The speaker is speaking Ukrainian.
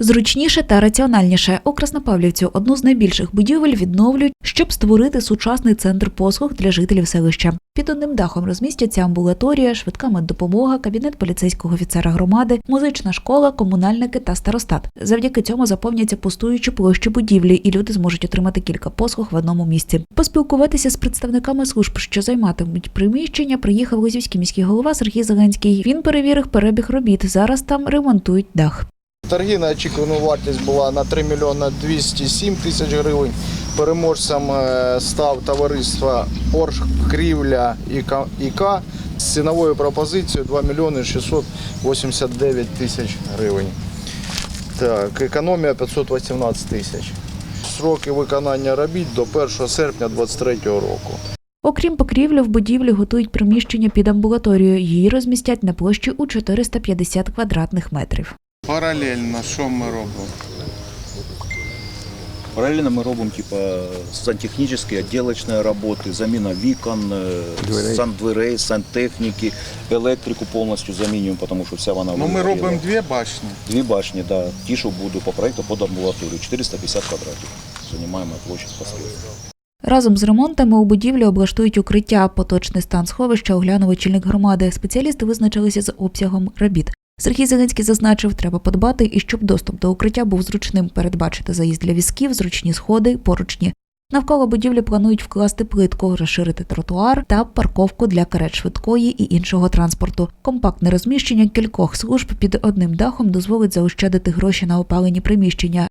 Зручніше та раціональніше у Краснопавлівцю одну з найбільших будівель відновлюють, щоб створити сучасний центр послуг для жителів селища. Під одним дахом розмістяться амбулаторія, швидка меддопомога, кабінет поліцейського офіцера громади, музична школа, комунальники та старостат. Завдяки цьому заповняться пустуючі площі будівлі, і люди зможуть отримати кілька послуг в одному місці. Поспілкуватися з представниками служб, що займатимуть приміщення, приїхав лозівський міський голова Сергій Зеленський. Він перевірив перебіг робіт. Зараз там ремонтують дах. Торги на очікувану вартість була на 3 мільйони 207 тисяч гривень. Переможцем е, став товариство Орш Крівля ІК ІК з ціновою пропозицією 2 мільйони 689 тисяч гривень. Так, економія 518 тисяч. Сроки виконання робіт до 1 серпня 2023 року. Окрім покрівлі, в будівлі готують приміщення під амбулаторію. Її розмістять на площі у 450 квадратних метрів. Паралельно, що ми робимо? Параллельно мы робимо типа сантехнические, отделочные работы, замена вікон, э, сандверей, сантехніки, електрику повністю замінюємо, тому що вся вона Ну ми вигоріла. робимо дві башні. Дві башні, да. Ті, що буду по проекту під амбулаторію, 450 квадратів. Займаємо площадь последню. Разом з ремонтами у будівлі облаштують укриття. Поточний стан сховища оглянув очільник громади. Спеціалісти визначилися з обсягом робіт. Сергій Зеленський зазначив, треба подбати і щоб доступ до укриття був зручним, передбачити заїзд для візків, зручні сходи, поручні. Навколо будівлі планують вкласти плитку, розширити тротуар та парковку для карет швидкої і іншого транспорту. Компактне розміщення кількох служб під одним дахом дозволить заощадити гроші на опалені приміщення,